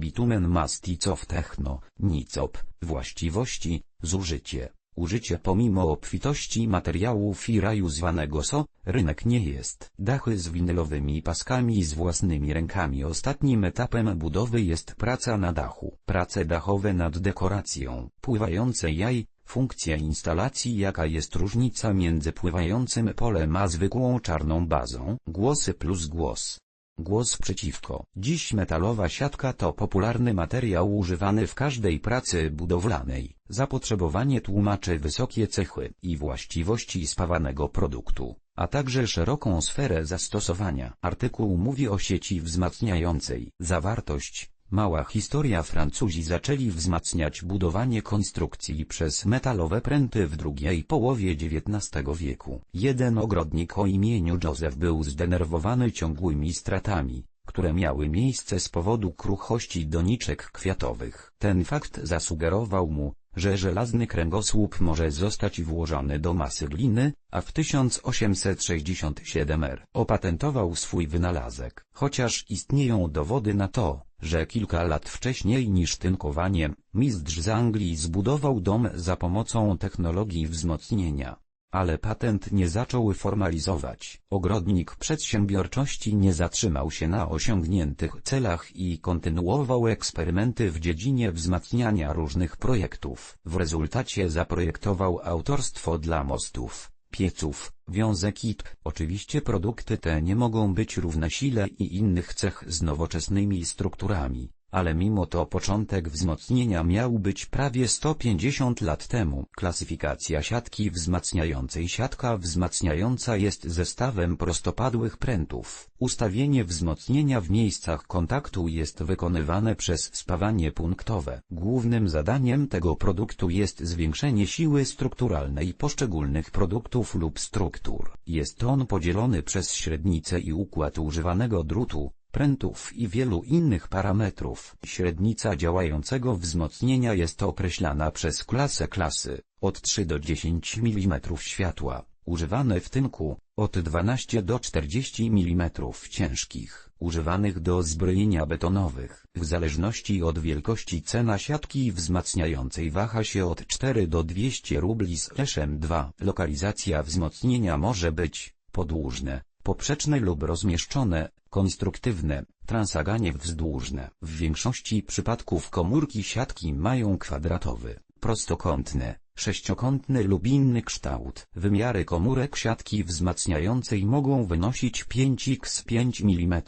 Bitumen Masticow Techno, Nicop, właściwości, zużycie, użycie pomimo obfitości materiałów i raju zwanego SO, rynek nie jest. Dachy z winylowymi paskami z własnymi rękami Ostatnim etapem budowy jest praca na dachu. Prace dachowe nad dekoracją, pływające jaj, funkcja instalacji Jaka jest różnica między pływającym polem a zwykłą czarną bazą? Głosy plus głos. Głos przeciwko. Dziś metalowa siatka to popularny materiał używany w każdej pracy budowlanej. Zapotrzebowanie tłumaczy wysokie cechy i właściwości spawanego produktu, a także szeroką sferę zastosowania. Artykuł mówi o sieci wzmacniającej. Zawartość Mała historia Francuzi zaczęli wzmacniać budowanie konstrukcji przez metalowe pręty w drugiej połowie XIX wieku. Jeden ogrodnik o imieniu Joseph był zdenerwowany ciągłymi stratami, które miały miejsce z powodu kruchości doniczek kwiatowych. Ten fakt zasugerował mu, że żelazny kręgosłup może zostać włożony do masy gliny, a w 1867 r. opatentował swój wynalazek. Chociaż istnieją dowody na to, że kilka lat wcześniej niż tynkowanie, mistrz z Anglii zbudował dom za pomocą technologii wzmocnienia. Ale patent nie zaczął formalizować. Ogrodnik przedsiębiorczości nie zatrzymał się na osiągniętych celach i kontynuował eksperymenty w dziedzinie wzmacniania różnych projektów. W rezultacie zaprojektował autorstwo dla mostów, pieców, wiązek IT. Oczywiście produkty te nie mogą być równe sile i innych cech z nowoczesnymi strukturami, ale mimo to początek wzmocnienia miał być prawie 150 lat temu. Klasyfikacja siatki wzmacniającej Siatka wzmacniająca jest zestawem prostopadłych prętów. Ustawienie wzmocnienia w miejscach kontaktu jest wykonywane przez spawanie punktowe. Głównym zadaniem tego produktu jest zwiększenie siły strukturalnej poszczególnych produktów lub struktur. Jest on podzielony przez średnicę i układ używanego drutu, prętów i wielu innych parametrów. Średnica działającego wzmocnienia jest określana przez klasę klasy, od 3 do 10 mm światła, używane w tynku, od 12 do 40 mm ciężkich, używanych do zbrojenia betonowych. W zależności od wielkości cena siatki wzmacniającej waha się od 4 do 200 rubli z eszem 2. Lokalizacja wzmocnienia może być podłużne, poprzeczne lub rozmieszczone, konstruktywne, transaganie wzdłużne. W większości przypadków komórki siatki mają kwadratowy, prostokątny, sześciokątny lub inny kształt. Wymiary komórek siatki wzmacniającej mogą wynosić 5x5 mm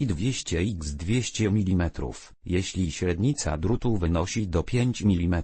i 200x200 mm. Jeśli średnica drutu wynosi do 5 mm,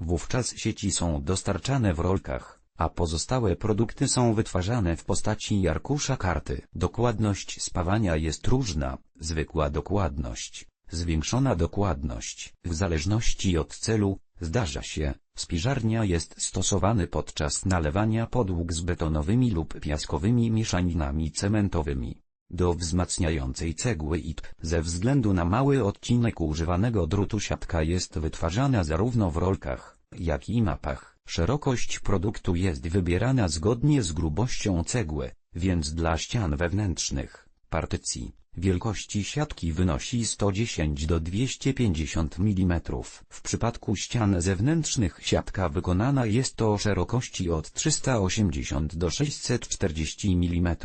wówczas sieci są dostarczane w rolkach a pozostałe produkty są wytwarzane w postaci arkusza karty. Dokładność spawania jest różna, zwykła dokładność, zwiększona dokładność. W zależności od celu, zdarza się, spiżarnia jest stosowany podczas nalewania podłóg z betonowymi lub piaskowymi mieszaninami cementowymi. Do wzmacniającej cegły IP ze względu na mały odcinek używanego drutu siatka jest wytwarzana zarówno w rolkach, jak i mapach. Szerokość produktu jest wybierana zgodnie z grubością cegły, więc dla ścian wewnętrznych, partycji, wielkości siatki wynosi 110 do 250 mm. W przypadku ścian zewnętrznych siatka wykonana jest o szerokości od 380 do 640 mm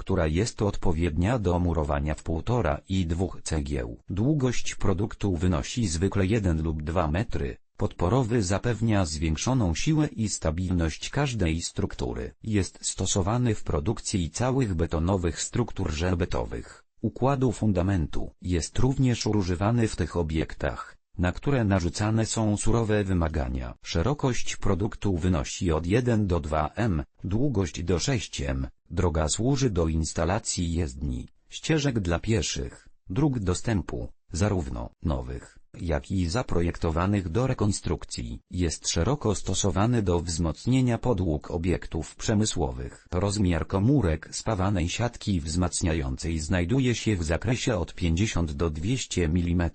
która jest odpowiednia do murowania w półtora i dwóch cegieł. Długość produktu wynosi zwykle 1 lub 2 metry, Podporowy zapewnia zwiększoną siłę i stabilność każdej struktury. Jest stosowany w produkcji całych betonowych struktur żelbetowych, układu fundamentu. Jest również używany w tych obiektach, na które narzucane są surowe wymagania. Szerokość produktu wynosi od 1 do 2 m, długość do 6 m. Droga służy do instalacji jezdni, ścieżek dla pieszych, dróg dostępu, zarówno nowych, jak i zaprojektowanych do rekonstrukcji. Jest szeroko stosowany do wzmocnienia podłóg obiektów przemysłowych. Rozmiar komórek spawanej siatki wzmacniającej znajduje się w zakresie od 50 do 200 mm.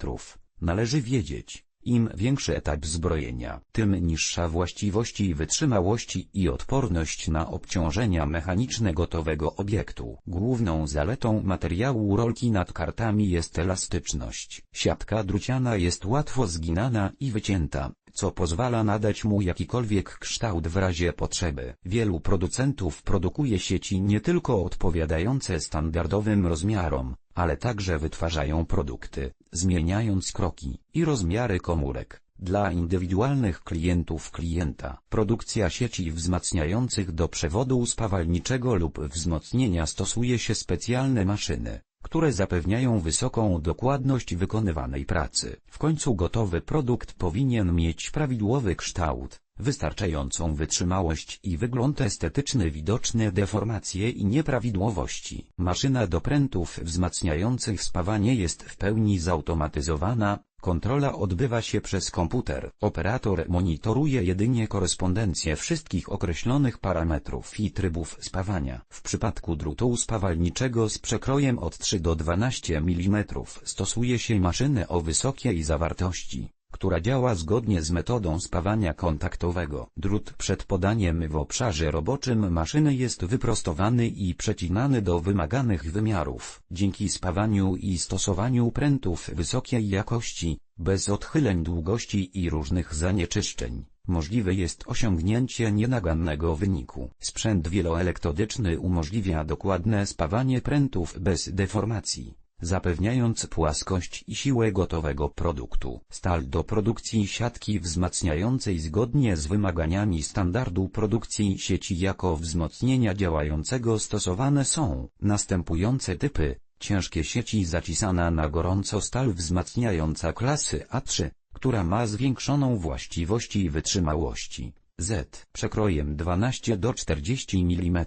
Należy wiedzieć, Im większy etap zbrojenia, tym niższa właściwości wytrzymałości i odporność na obciążenia mechaniczne gotowego obiektu. Główną zaletą materiału rolki nad kartami jest elastyczność. Siatka druciana jest łatwo zginana i wycięta, co pozwala nadać mu jakikolwiek kształt w razie potrzeby. Wielu producentów produkuje sieci nie tylko odpowiadające standardowym rozmiarom, ale także wytwarzają produkty, zmieniając kroki i rozmiary komórek. Dla indywidualnych klientów klienta, produkcja sieci wzmacniających do przewodu spawalniczego lub wzmocnienia stosuje się specjalne maszyny, które zapewniają wysoką dokładność wykonywanej pracy. W końcu gotowy produkt powinien mieć prawidłowy kształt, wystarczającą wytrzymałość i wygląd estetyczny widoczne deformacje i nieprawidłowości. Maszyna do prętów wzmacniających spawanie jest w pełni zautomatyzowana, Kontrola odbywa się przez komputer. Operator monitoruje jedynie korespondencję wszystkich określonych parametrów i trybów spawania. W przypadku drutu spawalniczego z przekrojem od 3 do 12 mm stosuje się maszynę o wysokiej zawartości która działa zgodnie z metodą spawania kontaktowego. Drut przed podaniem w obszarze roboczym maszyny jest wyprostowany i przecinany do wymaganych wymiarów. Dzięki spawaniu i stosowaniu prętów wysokiej jakości, bez odchyleń długości i różnych zanieczyszczeń, możliwe jest osiągnięcie nienagannego wyniku. Sprzęt wieloelektrodyczny umożliwia dokładne spawanie prętów bez deformacji zapewniając płaskość i siłę gotowego produktu. Stal do produkcji siatki wzmacniającej zgodnie z wymaganiami standardu produkcji sieci jako wzmocnienia działającego stosowane są następujące typy. Ciężkie sieci zacisana na gorąco stal wzmacniająca klasy A3, która ma zwiększoną właściwości wytrzymałości. Z przekrojem 12 do 40 mm,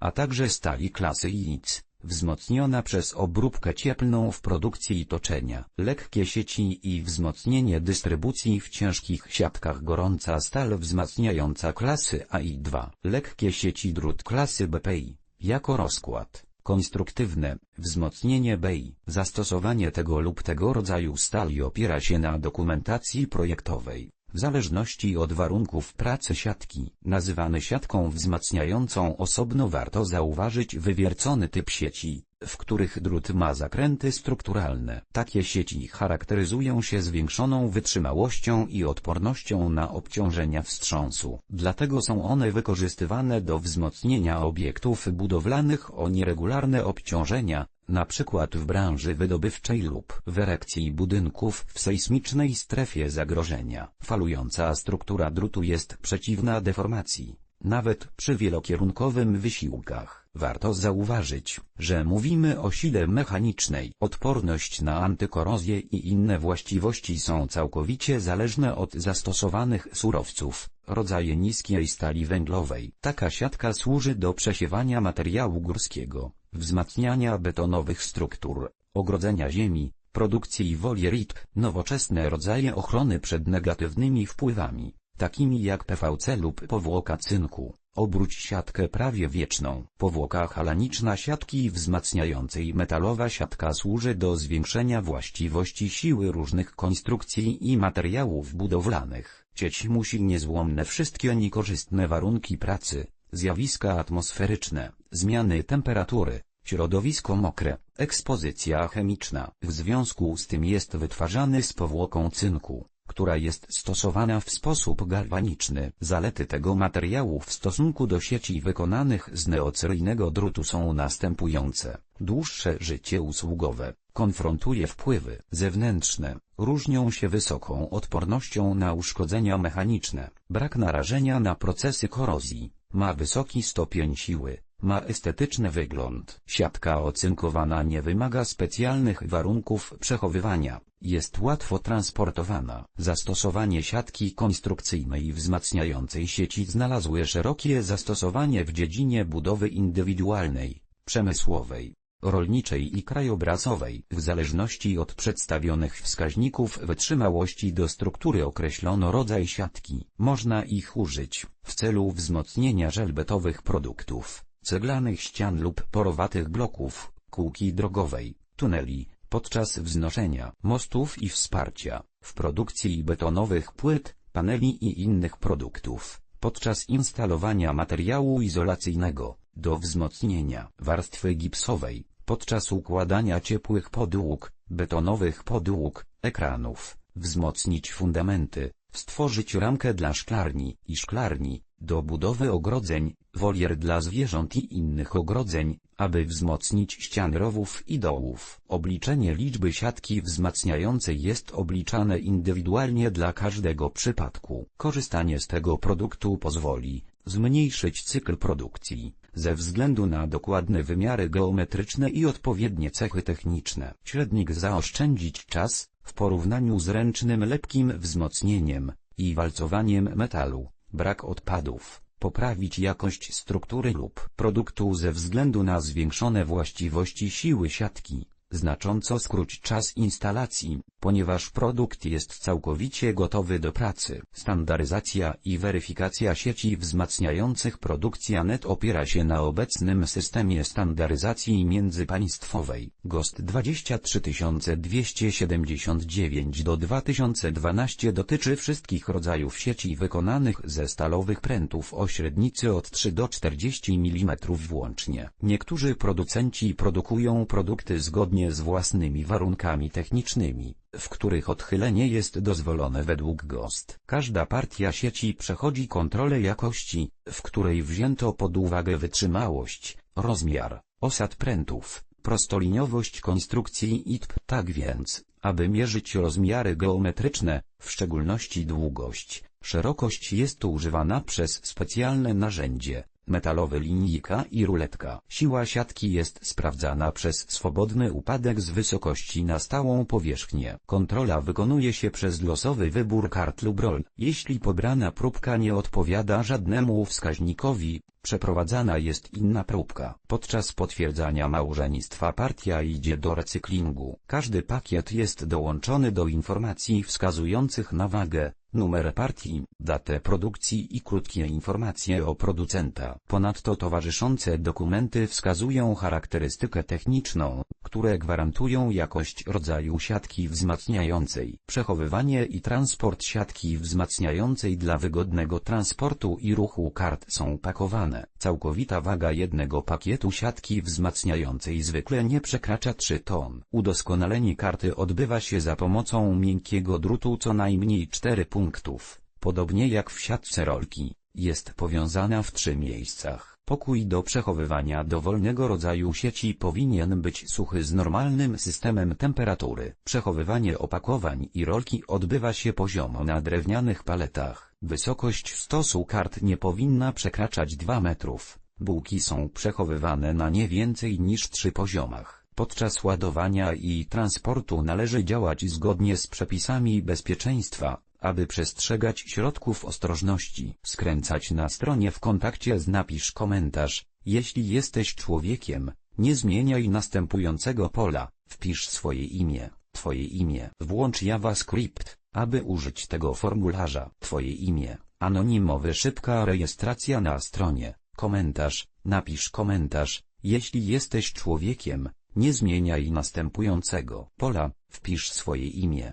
a także stali klasy IC wzmocniona przez obróbkę cieplną w produkcji toczenia, lekkie sieci i wzmocnienie dystrybucji w ciężkich siatkach gorąca stal wzmacniająca klasy A i 2, lekkie sieci drut klasy BPI, jako rozkład. Konstruktywne, wzmocnienie BEI. Zastosowanie tego lub tego rodzaju stali opiera się na dokumentacji projektowej, w zależności od warunków pracy siatki, nazywany siatką wzmacniającą osobno warto zauważyć wywiercony typ sieci, w których drut ma zakręty strukturalne. Takie sieci charakteryzują się zwiększoną wytrzymałością i odpornością na obciążenia wstrząsu. Dlatego są one wykorzystywane do wzmocnienia obiektów budowlanych o nieregularne obciążenia, na przykład w branży wydobywczej lub w erekcji budynków w sejsmicznej strefie zagrożenia. Falująca struktura drutu jest przeciwna deformacji, nawet przy wielokierunkowym wysiłkach. Warto zauważyć, że mówimy o sile mechanicznej. Odporność na antykorozję i inne właściwości są całkowicie zależne od zastosowanych surowców, rodzaje niskiej stali węglowej. Taka siatka służy do przesiewania materiału górskiego, wzmacniania betonowych struktur, ogrodzenia ziemi, produkcji wolierit, nowoczesne rodzaje ochrony przed negatywnymi wpływami, takimi jak PVC lub powłoka cynku. Obróć siatkę prawie wieczną. Powłoka halaniczna siatki wzmacniającej metalowa siatka służy do zwiększenia właściwości siły różnych konstrukcji i materiałów budowlanych. Sieć musi niezłomne wszystkie niekorzystne warunki pracy, zjawiska atmosferyczne, zmiany temperatury, środowisko mokre, ekspozycja chemiczna. W związku z tym jest wytwarzany z powłoką cynku, która jest stosowana w sposób galwaniczny. Zalety tego materiału w stosunku do sieci wykonanych z neoceryjnego drutu są następujące. Dłuższe życie usługowe, konfrontuje wpływy zewnętrzne, różnią się wysoką odpornością na uszkodzenia mechaniczne, brak narażenia na procesy korozji, ma wysoki stopień siły, ma estetyczny wygląd. Siatka ocynkowana nie wymaga specjalnych warunków przechowywania, jest łatwo transportowana. Zastosowanie siatki konstrukcyjnej wzmacniającej sieci znalazły szerokie zastosowanie w dziedzinie budowy indywidualnej, przemysłowej, rolniczej i krajobrazowej. W zależności od przedstawionych wskaźników wytrzymałości do struktury określono rodzaj siatki. Można ich użyć w celu wzmocnienia żelbetowych produktów, ceglanych ścian lub porowatych bloków, kółki drogowej, tuneli, podczas wznoszenia mostów i wsparcia w produkcji betonowych płyt, paneli i innych produktów, podczas instalowania materiału izolacyjnego, do wzmocnienia warstwy gipsowej, podczas układania ciepłych podłóg, betonowych podłóg, ekranów, wzmocnić fundamenty, stworzyć ramkę dla szklarni i szklarni, do budowy ogrodzeń, wolier dla zwierząt i innych ogrodzeń, aby wzmocnić ściany rowów i dołów. Obliczenie liczby siatki wzmacniającej jest obliczane indywidualnie dla każdego przypadku. Korzystanie z tego produktu pozwoli zmniejszyć cykl produkcji, ze względu na dokładne wymiary geometryczne i odpowiednie cechy techniczne. Średnik zaoszczędzić czas, w porównaniu z ręcznym lepkim wzmocnieniem i walcowaniem metalu, brak odpadów, poprawić jakość struktury lub produktu ze względu na zwiększone właściwości siły siatki, znacząco skróć czas instalacji, ponieważ produkt jest całkowicie gotowy do pracy. Standaryzacja i weryfikacja sieci wzmacniających produkcja NET opiera się na obecnym systemie standaryzacji międzypaństwowej GOST 23279 do 2012 dotyczy wszystkich rodzajów sieci wykonanych ze stalowych prętów o średnicy od 3 do 40 mm włącznie. Niektórzy producenci produkują produkty zgodnie z własnymi warunkami technicznymi w których odchylenie jest dozwolone według GOST. Każda partia sieci przechodzi kontrolę jakości, w której wzięto pod uwagę wytrzymałość, rozmiar, osad prętów, prostoliniowość konstrukcji itp. Tak więc, aby mierzyć rozmiary geometryczne, w szczególności długość, szerokość jest używana przez specjalne narzędzie, metalowe linijka i ruletka. Siła siatki jest sprawdzana przez swobodny upadek z wysokości na stałą powierzchnię. Kontrola wykonuje się przez losowy wybór kart lub rol. Jeśli pobrana próbka nie odpowiada żadnemu wskaźnikowi, przeprowadzana jest inna próbka. Podczas potwierdzania małżeństwa partia idzie do recyklingu. Każdy pakiet jest dołączony do informacji wskazujących na wagę, numer partii, datę produkcji i krótkie informacje o producenta. Ponadto towarzyszące dokumenty wskazują charakterystykę techniczną, które gwarantują jakość rodzaju siatki wzmacniającej. Przechowywanie i transport siatki wzmacniającej dla wygodnego transportu i ruchu kart są pakowane. Całkowita waga jednego pakietu siatki wzmacniającej zwykle nie przekracza 3 ton. Udoskonalenie karty odbywa się za pomocą miękkiego drutu co najmniej 4 punktów, podobnie jak w siatce rolki, jest powiązana w trzy miejscach. Pokój do przechowywania dowolnego rodzaju sieci powinien być suchy z normalnym systemem temperatury. Przechowywanie opakowań i rolki odbywa się poziomo na drewnianych paletach. Wysokość stosu kart nie powinna przekraczać 2 metrów. Bułki są przechowywane na nie więcej niż 3 poziomach. Podczas ładowania i transportu należy działać zgodnie z przepisami bezpieczeństwa, aby przestrzegać środków ostrożności. Skręcać na stronie w kontakcie z napisz komentarz, jeśli jesteś człowiekiem, nie zmieniaj następującego pola, wpisz swoje imię, twoje imię. Włącz JavaScript, aby użyć tego formularza. Twoje imię, anonimowy szybka rejestracja na stronie, komentarz, napisz komentarz, jeśli jesteś człowiekiem, nie zmieniaj następującego pola, wpisz swoje imię,